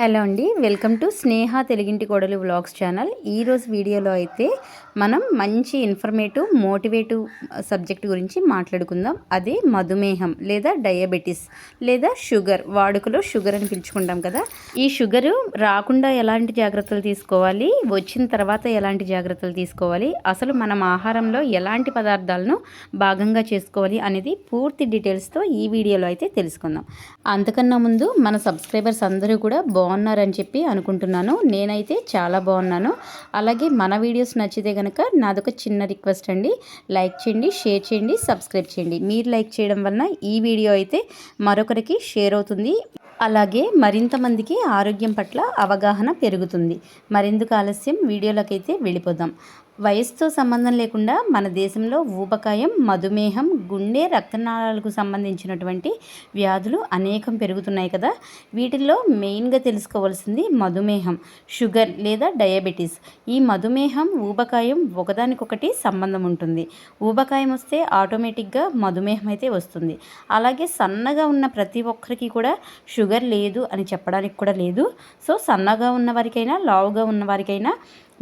Hello అండి welcome to స్నేహ తెలుగింటి కోడలు వ్లాగ్స్ ఛానల్. ఈరోజు వీడియోలో అయితే మనం మంచి ఇన్ఫర్మేటివ్ మోటివేటివ్ సబ్జెక్ట్ గురించి మాట్లాడుకుందాం. అదే మధుమేహం లేదా డయాబెటీస్ లేదా షుగర్ వాడుకలో షుగర్ అని పిలుచుకుంటాం కదా. ఈ షుగర్ రాకుండా ఎలాంటి జాగ్రత్తలు తీసుకోవాలి? వచ్చిన తర్వాత ఎలాంటి జాగ్రత్తలు తీసుకోవాలి? అసలు మనం ఆహారంలో ఎలాంటి పదార్థాలను భాగంగా చేసుకోవాలి అనేది పూర్తి డీటెయిల్స్తో ఈ వీడియోలో అయితే తెలుసుకుందాం. అంతకన్నా ముందు మన సబ్స్క్రైబర్స్ అందరూ కూడా బాగున్నారని చెప్పి అనుకుంటున్నాను. నేనైతే చాలా బాగున్నాను. అలాగే మన వీడియోస్ నచ్చితే కనుక నాదొక చిన్న రిక్వెస్ట్ అండి. లైక్ చేయండి షేర్ చేయండి సబ్స్క్రైబ్ చేయండి. మీరు లైక్ చేయడం వలన ఈ వీడియో అయితే మరొకరికి షేర్ అవుతుంది. అలాగే మరింత మందికి ఆరోగ్యం పట్ల అవగాహన పెరుగుతుంది. మరెందుకు ఆలస్యం? వీడియోలకైతే వెళ్ళిపోదాం. వయసుతో సంబంధం లేకుండా మన దేశంలో ఊబకాయం మధుమేహం గుండె రక్తనాళాలకు సంబంధించినటువంటి వ్యాధులు అనేకం పెరుగుతున్నాయి కదా. వీటిల్లో మెయిన్గా తెలుసుకోవాల్సింది మధుమేహం షుగర్ లేదా డయాబెటీస్. ఈ మధుమేహం ఊబకాయం ఒకదానికొకటి సంబంధం ఉంటుంది. ఊబకాయం వస్తే ఆటోమేటిక్గా మధుమేహం అయితే వస్తుంది. అలాగే సన్నగా ఉన్న ప్రతి ఒక్కరికి కూడా షుగర్ లేదు అని చెప్పడానికి కూడా లేదు. సో సన్నగా ఉన్న వారికైనా లావుగా ఉన్న వారికైనా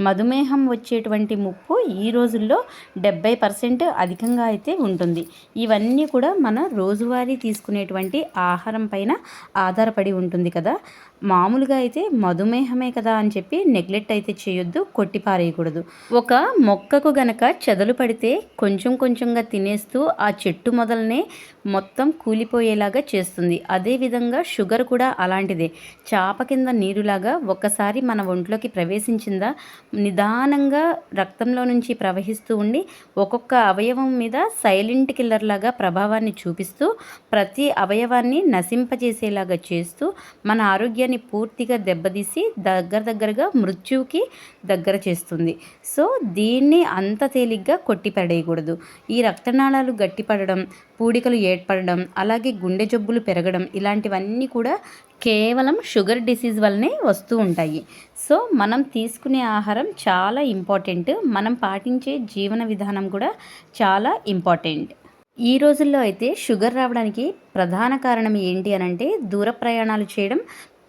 మధుమేహం వచ్చేటువంటి ముప్పు ఈ రోజుల్లో డెబ్బై పర్సెంట్ అధికంగా అయితే ఉంటుంది. ఇవన్నీ కూడా మన రోజువారీ తీసుకునేటువంటి ఆహారం పైన ఆధారపడి ఉంటుంది కదా. మామూలుగా అయితే మధుమేహమే కదా అని చెప్పి నెగ్లెక్ట్ అయితే చేయొద్దు కొట్టిపారేయకూడదు. ఒక మొక్కకు గనక చెదలు పడితే కొంచెం కొంచెంగా తినేస్తూ ఆ చెట్టు మొదలనే మొత్తం కూలిపోయేలాగా చేస్తుంది. అదేవిధంగా షుగర్ కూడా అలాంటిదే. చాప కింద నీరులాగా ఒక్కసారి మన ఒంట్లోకి ప్రవేశించిందా నిదానంగా రక్తంలో నుంచి ప్రవహిస్తూ ఉండి ఒక్కొక్క అవయవం మీద సైలెంట్ కిల్లర్ లాగా ప్రభావాన్ని చూపిస్తూ ప్రతి అవయవాన్ని నశింపజేసేలాగా చేస్తూ మన ఆరోగ్యాన్ని పూర్తిగా దెబ్బతీసి దగ్గర దగ్గరగా మృత్యువుకి దగ్గర చేస్తుంది. సో దీన్ని అంత తేలిగ్గా కొట్టిపడేయకూడదు ఈ రక్తనాళాలు గట్టిపడడం పూడికలు ఏర్పడడం అలాగే గుండె జబ్బులు పెరగడం ఇలాంటివన్నీ కూడా కేవలం షుగర్ డిసీజ్ వల్లనే వస్తూ ఉంటాయి. సో మనం తీసుకునే ఆహారం చాలా ఇంపార్టెంట్. మనం పాటించే జీవన విధానం కూడా చాలా ఇంపార్టెంట్. ఈ రోజుల్లో అయితే షుగర్ రావడానికి ప్రధాన కారణం ఏంటి అని అంటే దూర ప్రయాణాలు చేయడం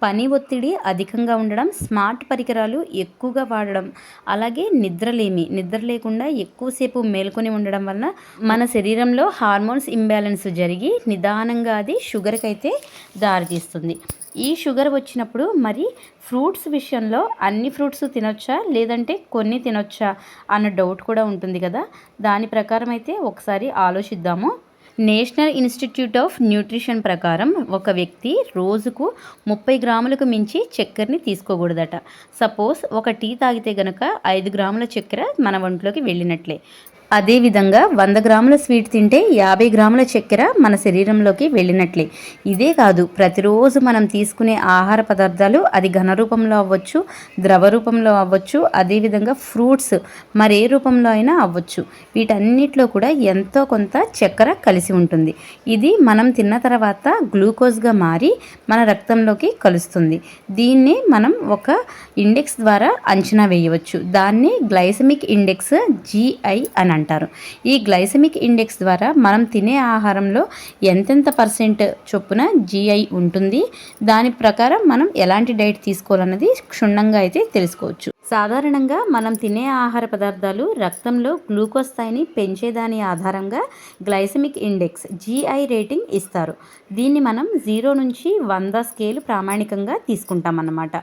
పని ఒత్తిడి అధికంగా ఉండడం స్మార్ట్ పరికరాలు ఎక్కువగా వాడడం అలాగే నిద్రలేమి నిద్ర లేకుండా ఎక్కువసేపు మేల్కొని ఉండడం వలన మన శరీరంలో హార్మోన్స్ ఇంబ్యాలెన్స్ జరిగి నిదానంగా అది షుగర్కి అయితే దారితీస్తుంది. ఈ షుగర్ వచ్చినప్పుడు మరి ఫ్రూట్స్ విషయంలో అన్ని ఫ్రూట్స్ తినొచ్చా లేదంటే కొన్ని తినొచ్చా అన్న డౌట్ కూడా ఉంటుంది కదా? దాని ప్రకారం అయితే ఒకసారి ఆలోచిద్దాము. నేషనల్ ఇన్స్టిట్యూట్ ఆఫ్ న్యూట్రిషన్ ప్రకారం ఒక వ్యక్తి రోజుకు ముప్పై గ్రాములకు మించి చక్కెరని తీసుకోకూడదట. సపోజ్ ఒక టీ తాగితే గనక ఐదు గ్రాముల చక్కెర మన ఒంట్లోకి వెళ్ళినట్లే. అదేవిధంగా వంద గ్రాముల స్వీట్ తింటే యాభై గ్రాముల చక్కెర మన శరీరంలోకి వెళ్ళినట్లే. ఇదే కాదు ప్రతిరోజు మనం తీసుకునే ఆహార పదార్థాలు అది ఘన రూపంలో అవ్వచ్చు ద్రవ రూపంలో అవ్వచ్చు అదేవిధంగా ఫ్రూట్స్ మరే రూపంలో అయినా అవ్వచ్చు. వీటన్నిటిలో కూడా ఎంతో కొంత చక్కెర కలిసి ఉంటుంది. ఇది మనం తిన్న తర్వాత గ్లూకోజ్గా మారి మన రక్తంలోకి కలుస్తుంది. దీన్ని మనం ఒక ఇండెక్స్ ద్వారా అంచనా వేయవచ్చు. దాన్ని గ్లైసమిక్ ఇండెక్స్ జిఐ అని అంటారు. ఈ గ్లైసమిక్ ఇండెక్స్ ద్వారా మనం తినే ఆహారంలో ఎంతెంత పర్సెంట్ చొప్పున జిఐ ఉంటుంది? దాని ప్రకారం మనం ఎలాంటి డైట్ తీసుకోవాలన్నది క్షుణ్ణంగా అయితే తెలుసుకోవచ్చు. సాధారణంగా మనం తినే ఆహార పదార్థాలు రక్తంలో గ్లూకోజ్ స్థాయిని పెంచేదాని ఆధారంగా గ్లైసమిక్ ఇండెక్స్ జిఐ రేటింగ్ ఇస్తారు. దీన్ని మనం జీరో నుంచి వంద స్కేల్ ప్రామాణికంగా తీసుకుంటామన్నమాట.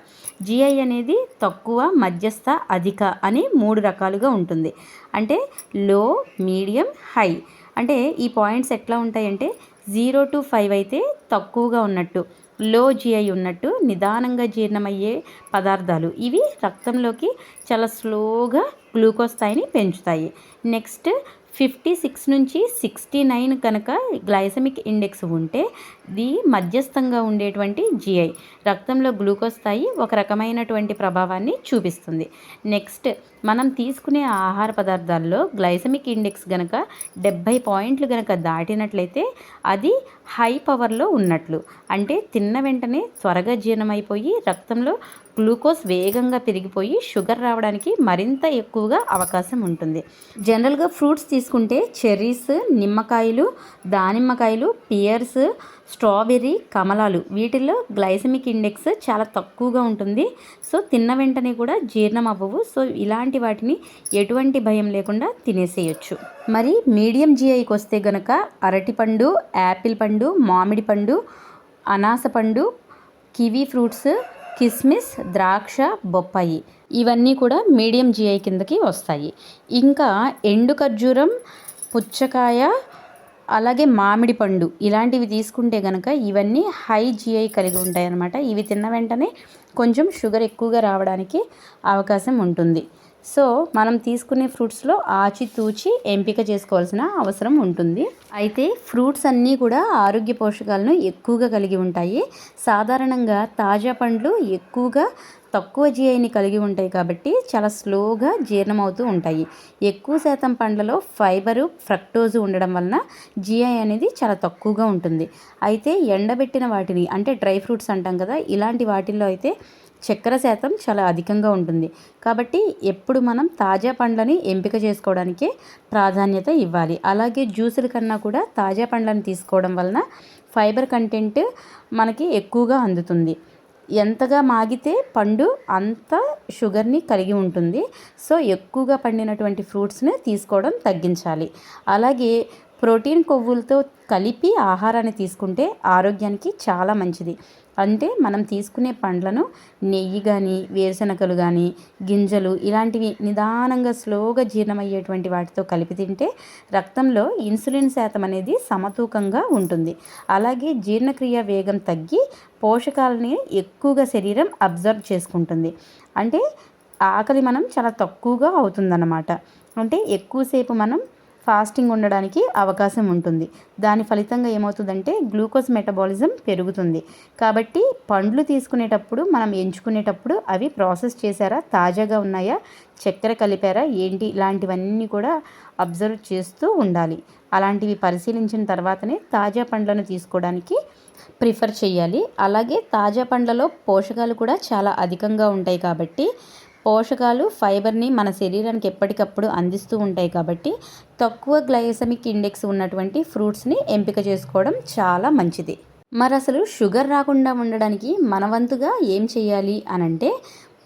జిఐ అనేది తక్కువ మధ్యస్థ అధిక అని మూడు రకాలుగా ఉంటుంది. అంటే లో మీడియం హై. అంటే ఈ పాయింట్స్ ఎట్లా ఉంటాయంటే జీరో టు ఫైవ్ అయితే తక్కువగా ఉన్నట్టు లో జిఐ ఉన్నట్టు నిదానంగా జీర్ణమయ్యే పదార్థాలు. ఇవి రక్తంలోకి చాలా స్లోగా గ్లూకోజ్ స్థాయిని పెంచుతాయి. నెక్స్ట్ ఫిఫ్టీ సిక్స్ నుంచి సిక్స్టీ నైన్ కనుక గ్లైసమిక్ ఇండెక్స్ ఉంటే ఇది మధ్యస్థంగా ఉండేటువంటి జిఐ రక్తంలో గ్లూకోజ్ స్థాయి ఒక రకమైనటువంటి ప్రభావాన్ని చూపిస్తుంది. నెక్స్ట్ మనం తీసుకునే ఆహార పదార్థాల్లో గ్లైసమిక్ ఇండెక్స్ గనక డెబ్భై పాయింట్లు గనక దాటినట్లయితే అది హై పవర్లో ఉన్నట్లు. అంటే తిన్న వెంటనే త్వరగా జీర్ణమైపోయి రక్తంలో గ్లూకోజ్ వేగంగా పెరిగిపోయి షుగర్ రావడానికి మరింత ఎక్కువగా అవకాశం ఉంటుంది. జనరల్గా ఫ్రూట్స్ తీసుకుంటే చెర్రీస్ నిమ్మకాయలు దానిమ్మకాయలు పియర్స్ స్ట్రాబెర్రీ కమలాలు వీటిల్లో గ్లైసమిక్ ఇండెక్స్ చాలా తక్కువగా ఉంటుంది. సో తిన్న వెంటనే కూడా జీర్ణం అవ్వవు. సో ఇలాంటి వాటిని ఎటువంటి భయం లేకుండా తినేసేయచ్చు. మరి మీడియం జిఐకి వస్తే గనక అరటిపండు యాపిల్ పండు మామిడి పండు అనాస పండు కివీ ఫ్రూట్స్ కిస్మిస్ ద్రాక్ష బొప్పాయి ఇవన్నీ కూడా మీడియం జిఐ కిందకి వస్తాయి. ఇంకా ఎండు ఖర్జూరం పుచ్చకాయ అలాగే మామిడి పండు ఇలాంటివి తీసుకుంటే కనుక ఇవన్నీ హై జిఐ కలిగి ఉంటాయి అన్నమాట ఇవి తిన్న వెంటనే కొంచెం షుగర్ ఎక్కువగా రావడానికి అవకాశం ఉంటుంది. సో మనం తీసుకునే ఫ్రూట్స్లో ఆచితూచి ఎంపిక చేసుకోవాల్సిన అవసరం ఉంటుంది. అయితే ఫ్రూట్స్ అన్నీ కూడా ఆరోగ్య పోషకాలను ఎక్కువగా కలిగి ఉంటాయి. సాధారణంగా తాజా పండ్లు ఎక్కువగా తక్కువ జిఐని కలిగి ఉంటాయి కాబట్టి చాలా స్లోగా జీర్ణమవుతూ ఉంటాయి. ఎక్కువ శాతం పండ్లలో ఫైబరు ఫ్రక్టోజు ఉండడం వలన జిఐ అనేది చాలా తక్కువగా ఉంటుంది. అయితే ఎండబెట్టిన వాటిని అంటే డ్రై ఫ్రూట్స్ అంటాం కదా ఇలాంటి వాటిల్లో అయితే చక్కెర శాతం చాలా అధికంగా ఉంటుంది. కాబట్టి ఎప్పుడు మనం తాజా పండ్లని ఎంపిక చేసుకోవడానికి ప్రాధాన్యత ఇవ్వాలి. అలాగే జ్యూసుల కన్నా కూడా తాజా పండ్లను తీసుకోవడం వలన ఫైబర్ కంటెంట్ మనకి ఎక్కువగా అందుతుంది. ఎంతగా మాగితే పండు అంత షుగర్ని కలిగి ఉంటుంది. సో ఎక్కువగా పండినటువంటి ఫ్రూట్స్ని తీసుకోవడం తగ్గించాలి. అలాగే ప్రోటీన్ కొవ్వులతో కలిపి ఆహారాన్ని తీసుకుంటే ఆరోగ్యానికి చాలా మంచిది. అంటే మనం తీసుకునే పండ్లను నెయ్యి కానీ వేరుశనగలు కానీ గింజలు ఇలాంటివి నిదానంగా స్లోగా జీర్ణమయ్యేటువంటి వాటితో కలిపి తింటే రక్తంలో ఇన్సులిన్ శాతం అనేది సమతూకంగా ఉంటుంది. అలాగే జీర్ణక్రియ వేగం తగ్గి పోషకాలని ఎక్కువగా శరీరం అబ్జర్వ్ చేసుకుంటుంది. అంటే ఆకలి మనం చాలా తక్కువగా అవుతుందన్నమాట. అంటే ఎక్కువసేపు మనం ఫాస్టింగ్ ఉండడానికి అవకాశం ఉంటుంది. దాని ఫలితంగా ఏమవుతుందంటే గ్లూకోజ్ మెటబాలిజం పెరుగుతుంది. కాబట్టి పండ్లు తీసుకునేటప్పుడు మనం ఎంచుకునేటప్పుడు అవి ప్రాసెస్ చేశారా తాజాగా ఉన్నాయా చక్కెర కలిపారా ఏంటి ఇలాంటివన్నీ కూడా అబ్జర్వ్ చేస్తూ ఉండాలి. అలాంటివి పరిశీలించిన తర్వాతనే తాజా పండ్లను తీసుకోవడానికి ప్రిఫర్ చేయాలి. అలాగే తాజా పండ్లలో పోషకాలు కూడా చాలా అధికంగా ఉంటాయి కాబట్టి పోషకాలు ఫైబర్ని మన శరీరానికి ఎప్పటికప్పుడు అందిస్తూ ఉంటాయి కాబట్టి తక్కువ గ్లైసమిక్ ఇండెక్స్ ఉన్నటువంటి ఫ్రూట్స్ని ఎంపిక చేసుకోవడం చాలా మంచిది. మరి అసలు షుగర్ రాకుండా ఉండడానికి మన వంతుగా ఏం చేయాలి అనంటే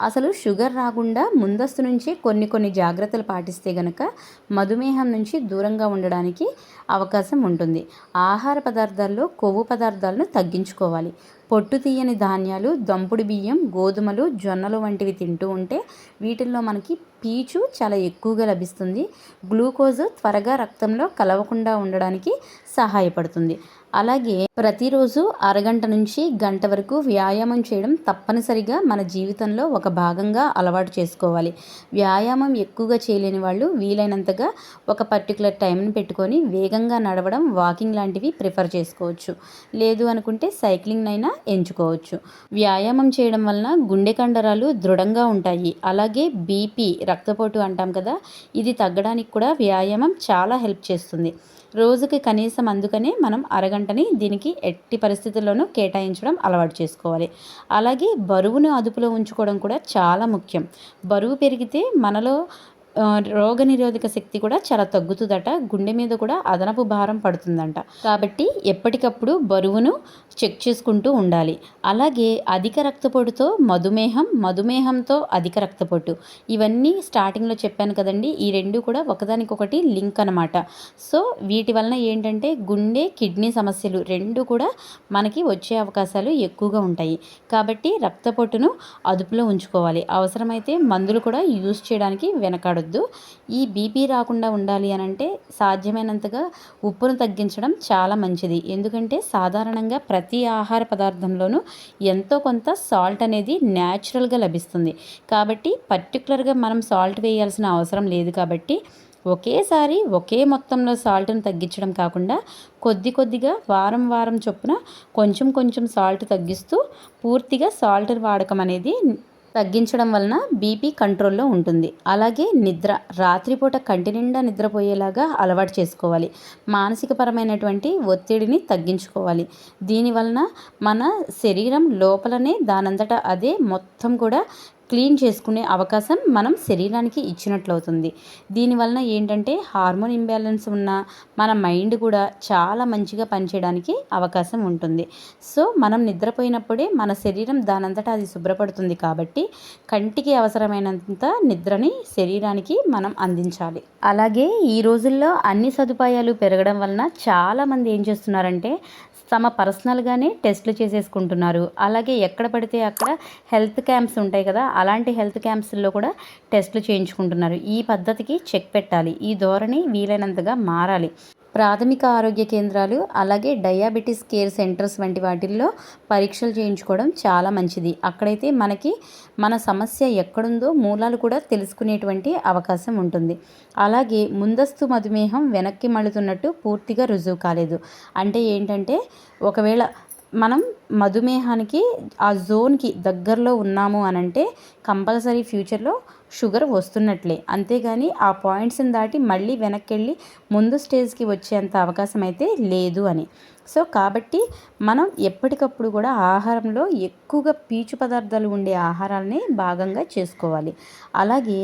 అసలు షుగర్ రాకుండా ముందస్తు నుంచే కొన్ని కొన్ని జాగ్రత్తలు పాటిస్తే గనక మధుమేహం నుంచి దూరంగా ఉండడానికి అవకాశం ఉంటుంది. ఆహార పదార్థాల్లో కొవ్వు పదార్థాలను తగ్గించుకోవాలి. పొట్టు తీయని ధాన్యాలు దంపుడు బియ్యం గోధుమలు జొన్నలు వంటివి తింటూ ఉంటే వీటిల్లో మనకి పీచు చాలా ఎక్కువగా లభిస్తుంది. గ్లూకోజ్ త్వరగా రక్తంలో కలవకుండా ఉండడానికి సహాయపడుతుంది. అలాగే ప్రతిరోజు అరగంట నుంచి గంట వరకు వ్యాయామం చేయడం తప్పనిసరిగా మన జీవితంలో ఒక భాగంగా అలవాటు చేసుకోవాలి. వ్యాయామం ఎక్కువగా చేయలేని వాళ్ళు వీలైనంతగా ఒక పర్టికులర్ టైంని పెట్టుకొని వేగంగా నడవడం వాకింగ్ లాంటివి ప్రిఫర్ చేసుకోవచ్చు. లేదు అనుకుంటే సైక్లింగ్ అయినా ఎంచుకోవచ్చు. వ్యాయామం చేయడం వలన గుండె కండరాలు దృఢంగా ఉంటాయి. అలాగే బీపీ రక్తపోటు అంటాం కదా ఇది తగ్గడానికి కూడా వ్యాయామం చాలా హెల్ప్ చేస్తుంది. రోజుకి కనీసం అందుకనే మనం అరగంటని దీనికి ఎట్టి పరిస్థితుల్లోనూ కేటాయించడం అలవాటు చేసుకోవాలి. అలాగే బరువును అదుపులో ఉంచుకోవడం కూడా చాలా ముఖ్యం. బరువు పెరిగితే మనలో రోగనిరోధక శక్తి కూడా చాలా తగ్గుతుందట. గుండె మీద కూడా అదనపు భారం పడుతుందంట. కాబట్టి ఎప్పటికప్పుడు బరువును చెక్ చేసుకుంటూ ఉండాలి. అలాగే అధిక రక్తపోటుతో మధుమేహం మధుమేహంతో అధిక రక్తపోటు. ఇవన్నీ స్టార్టింగ్లో చెప్పాను కదండి. ఈ రెండు కూడా ఒకదానికొకటి లింక్ అనమాట సో వీటి వలన ఏంటంటే గుండె కిడ్నీ సమస్యలు రెండు కూడా మనకి వచ్చే అవకాశాలు ఎక్కువగా ఉంటాయి. కాబట్టి రక్తపోటును అదుపులో ఉంచుకోవాలి. అవసరమైతే మందులు కూడా యూజ్ చేయడానికి వెనకాడొద్దు. చేయొద్దు. ఈ బీపీ రాకుండా ఉండాలి అని అంటే సాధ్యమైనంతగా ఉప్పును తగ్గించడం చాలా మంచిది. ఎందుకంటే సాధారణంగా ప్రతి ఆహార పదార్థంలోనూ ఎంతో కొంత సాల్ట్ అనేది న్యాచురల్గా లభిస్తుంది. కాబట్టి పర్టికులర్గా మనం సాల్ట్ వేయాల్సిన అవసరం లేదు కాబట్టి ఒకేసారి ఒకే మొత్తంలో సాల్ట్ను తగ్గించడం కాకుండా కొద్ది కొద్దిగా వారం వారం చొప్పున కొంచెం కొంచెం సాల్ట్ తగ్గిస్తూ పూర్తిగా సాల్ట్ వాడకం అనేది తగ్గించడం వలన బీపీ కంట్రోల్లో ఉంటుంది. అలాగే నిద్ర రాత్రిపూట కంటి నిండా నిద్రపోయేలాగా అలవాటు చేసుకోవాలి. మానసికపరమైనటువంటి ఒత్తిడిని తగ్గించుకోవాలి. దీనివలన మన శరీరం లోపలనే దానంతట అదే మొత్తం కూడా క్లీన్ చేసుకునే అవకాశం మనం శరీరానికి ఇచ్చినట్లు అవుతుంది దీనివలన ఏంటంటే హార్మోన్ ఇంబ్యాలెన్స్ ఉన్న మన మైండ్ కూడా చాలా మంచిగా పనిచేయడానికి అవకాశం ఉంటుంది. సో మనం నిద్రపోయినప్పుడే మన శరీరం దానంతటా అది శుభ్రపడుతుంది కాబట్టి కంటికి అవసరమైనంత నిద్రని శరీరానికి మనం అందించాలి. అలాగే ఈ రోజుల్లో అన్ని సదుపాయాలు పెరగడం వలన చాలామంది ఏం చేస్తున్నారంటే తమ పర్సనల్గానే టెస్టులు చేసేసుకుంటున్నారు. అలాగే ఎక్కడ పడితే అక్కడ హెల్త్ క్యాంప్స్ ఉంటాయి కదా అలాంటి హెల్త్ క్యాంప్స్లో కూడా టెస్టులు చేయించుకుంటున్నారు. ఈ పద్ధతికి చెక్ పెట్టాలి. ఈ ధోరణి వీలైనంతగా మారాలి. ప్రాథమిక ఆరోగ్య కేంద్రాలు అలాగే డయాబెటీస్ కేర్ సెంటర్స్ వంటి వాటిల్లో పరీక్షలు చేయించుకోవడం చాలా మంచిది. అక్కడైతే మనకి మన సమస్య ఎక్కడుందో మూలాలు కూడా తెలుసుకునేటువంటి అవకాశం ఉంటుంది. అలాగే ముందస్తు మధుమేహం వెనక్కి మళ్ళుతున్నట్టు పూర్తిగా రుజువు కాలేదు. అంటే ఏంటంటే ఒకవేళ మనం మధుమేహానికి ఆ జోన్కి దగ్గరలో ఉన్నాము అని అంటే కంపల్సరీ ఫ్యూచర్లో షుగర్ వస్తున్నట్లే. అంతేగాని ఆ పాయింట్స్ని దాటి మళ్ళీ వెనక్కి వెళ్ళి ముందు స్టేజ్కి వచ్చేంత అవకాశం అయితే లేదు అని. సో కాబట్టి మనం ఎప్పటికప్పుడు కూడా ఆహారంలో ఎక్కువగా పీచు పదార్థాలు ఉండే ఆహారాలని భాగంగా చేసుకోవాలి. అలాగే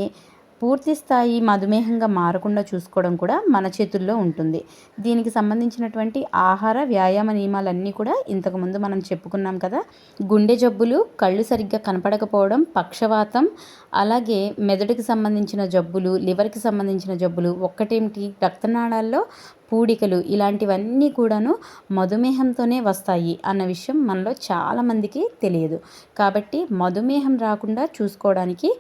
పూర్తి స్థాయి మధుమేహంగా మారకుండా చూసుకోవడం కూడా మన చేతుల్లో ఉంటుంది. దీనికి సంబంధించినటువంటి ఆహార వ్యాయామ నియమాలన్నీ కూడా ఇంతకుముందు మనం చెప్పుకున్నాం కదా. గుండె జబ్బులు కళ్ళు సరిగ్గా కనపడకపోవడం పక్షవాతం అలాగే మెదడుకి సంబంధించిన జబ్బులు లివర్కి సంబంధించిన జబ్బులు ఒక్కటేమిటి? రక్తనాళాల్లో పూడికలు ఇలాంటివన్నీ కూడాను మధుమేహంతోనే వస్తాయి అన్న విషయం మనలో చాలామందికి తెలియదు. కాబట్టి మధుమేహం రాకుండా చూసుకోవడానికి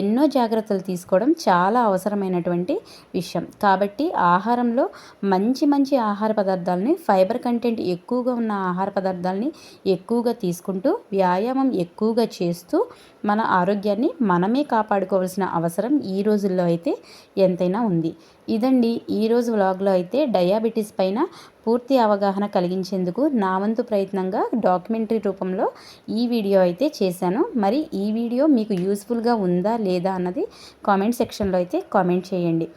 ఎన్నో జాగ్రత్తలు తీసుకోవడం చాలా అవసరమైనటువంటి విషయం. కాబట్టి ఆహారంలో మంచి మంచి ఆహార పదార్థాలని ఫైబర్ కంటెంట్ ఎక్కువగా ఉన్న ఆహార పదార్థాలని ఎక్కువగా తీసుకుంటూ వ్యాయామం ఎక్కువగా చేస్తూ మన ఆరోగ్యాన్ని మనమే కాపాడుకోవాల్సిన అవసరం ఈ రోజుల్లో అయితే ఎంతైనా ఉంది. ఇదండి ఈరోజు వ్లాగ్లో అయితే డయాబెటీస్ పైన పూర్తి అవగాహన కలిగించేందుకు నా వంతు ప్రయత్నంగా డాక్యుమెంటరీ రూపంలో ఈ వీడియో అయితే చేశాను. మరి ఈ వీడియో మీకు యూస్ఫుల్గా ఉందా లేదా అన్నది కామెంట్ సెక్షన్లో అయితే కామెంట్ చేయండి.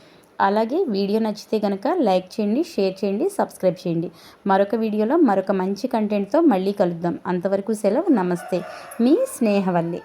అలాగే వీడియో నచ్చితే కనుక లైక్ చేయండి షేర్ చేయండి సబ్స్క్రైబ్ చేయండి. మరొక వీడియోలో మరొక మంచి కంటెంట్తో మళ్ళీ కలుద్దాం. అంతవరకు సెలవు నమస్తే. మీ స్నేహవల్లి.